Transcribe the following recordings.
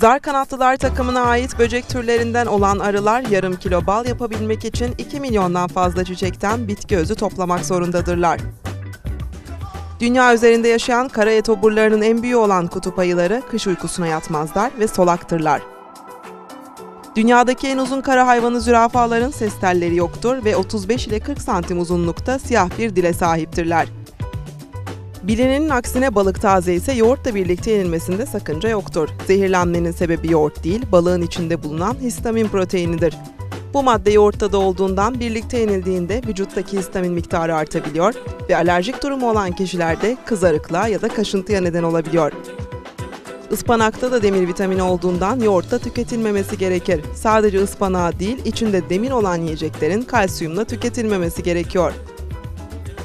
Zar kanatlılar takımına ait böcek türlerinden olan arılar yarım kilo bal yapabilmek için 2 milyondan fazla çiçekten bitki özü toplamak zorundadırlar. Dünya üzerinde yaşayan kara etoburlarının en büyüğü olan kutup ayıları kış uykusuna yatmazlar ve solaktırlar. Dünyadaki en uzun kara hayvanı zürafaların ses telleri yoktur ve 35 ile 40 santim uzunlukta siyah bir dile sahiptirler. Bilinenin aksine balık taze ise yoğurtla birlikte yenilmesinde sakınca yoktur. Zehirlenmenin sebebi yoğurt değil, balığın içinde bulunan histamin proteinidir. Bu madde yoğurtta da olduğundan birlikte yenildiğinde vücuttaki histamin miktarı artabiliyor ve alerjik durumu olan kişilerde kızarıklığa ya da kaşıntıya neden olabiliyor. Ispanakta da demir vitamini olduğundan yoğurtta tüketilmemesi gerekir. Sadece ıspanağı değil, içinde demir olan yiyeceklerin kalsiyumla tüketilmemesi gerekiyor.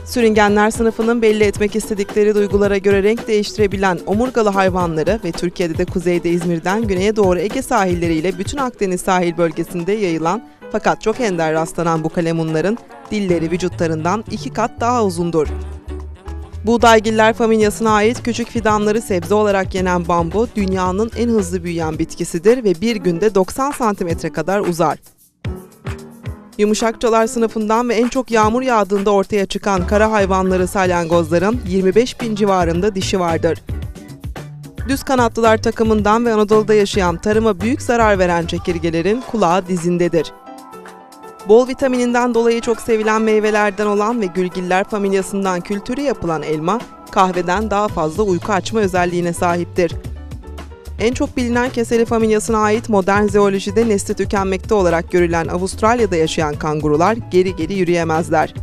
Sürüngenler sınıfının belli etmek istedikleri duygulara göre renk değiştirebilen omurgalı hayvanları ve Türkiye'de de kuzeyde İzmir'den güneye doğru Ege sahilleriyle bütün Akdeniz sahil bölgesinde yayılan fakat çok ender rastlanan bu kalemunların dilleri vücutlarından iki kat daha uzundur. Buğdaygiller familyasına ait küçük fidanları sebze olarak yenen bambu dünyanın en hızlı büyüyen bitkisidir ve bir günde 90 santimetre kadar uzar. Yumuşakçalar sınıfından ve en çok yağmur yağdığında ortaya çıkan kara hayvanları salyangozların 25 bin civarında dişi vardır. Düz kanatlılar takımından ve Anadolu'da yaşayan tarıma büyük zarar veren çekirgelerin kulağı dizindedir. Bol vitamininden dolayı çok sevilen meyvelerden olan ve gülgiller familyasından kültürü yapılan elma, kahveden daha fazla uyku açma özelliğine sahiptir. En çok bilinen keseli familyasına ait modern zeolojide nesli tükenmekte olarak görülen Avustralya'da yaşayan kangurular geri geri yürüyemezler.